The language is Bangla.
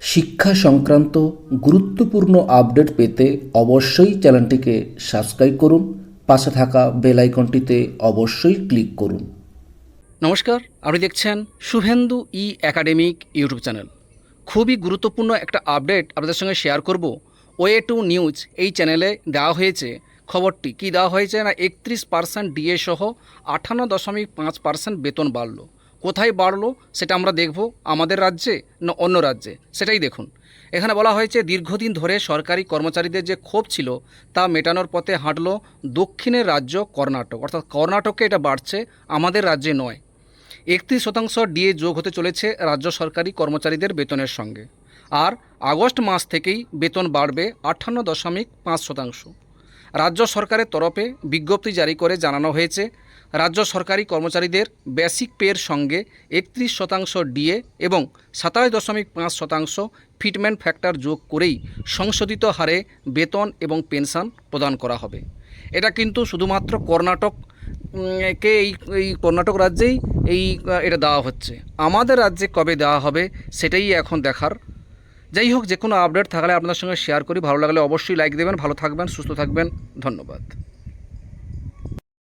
শিক্ষা সংক্রান্ত গুরুত্বপূর্ণ আপডেট পেতে অবশ্যই চ্যানেলটিকে সাবস্ক্রাইব করুন, পাশে থাকা বেল আইকনটিতে অবশ্যই ক্লিক করুন। নমস্কার, আপনি দেখছেন শুভেন্দু ই একাডেমিক ইউটিউব চ্যানেল। খুবই গুরুত্বপূর্ণ একটা আপডেট আপনাদের সঙ্গে শেয়ার করব। ওয়ে টু নিউজ এই চ্যানেলে দেওয়া হয়েছে। খবরটি কি দেওয়া হয়েছে না একত্রিশ পার্সেন্ট ডিএ সহ আটান্ন দশমিক পাঁচ পার্সেন্ট বেতন বাড়লো। কোথায় বাড়লো সেটা আমরা দেখব আমাদের রাজ্যে না অন্য রাজ্যে, সেটাই দেখুন। এখানে বলা হয়েছে, দীর্ঘদিন ধরে সরকারি কর্মচারীদের যে ক্ষোভ ছিল তা মেটানোর পথে হাঁটলো দক্ষিণের রাজ্য কর্ণাটক, অর্থাৎ কর্ণাটকে এটা বাড়ছে, আমাদের রাজ্যে নয়। একত্রিশ শতাংশ ডিএ যোগ হতে চলেছে রাজ্য সরকারি কর্মচারীদের বেতনের সঙ্গে। আর আগস্ট মাস থেকেই বেতন বাড়বে আটান্ন দশমিক পাঁচ শতাংশ। রাজ্য সরকারের তরফে বিজ্ঞপ্তি জারি করে জানানো হয়েছে, রাজ্য সরকারি কর্মচারীদের বেসিক পের সঙ্গে একত্রিশ শতাংশ ডিএ এবং সাতাশ দশমিক পাঁচ শতাংশ ফিটমেন্ট ফ্যাক্টর যোগ করেই সংশোধিত হারে বেতন এবং পেনশন প্রদান করা হবে। এটা কিন্তু শুধুমাত্র কর্ণাটক কে এই এই কর্ণাটক রাজ্যেই এই এটা দেওয়া হচ্ছে। আমাদের রাজ্যে কবে দেওয়া হবে সেটাই এখন দেখার যাই হোক, যে কোনো আপডেট থাকলে আপনার সঙ্গে শেয়ার করি। ভালো লাগলে অবশ্যই লাইক দেবেন, ভালো থাকবেন, সুস্থ থাকবেন। ধন্যবাদ।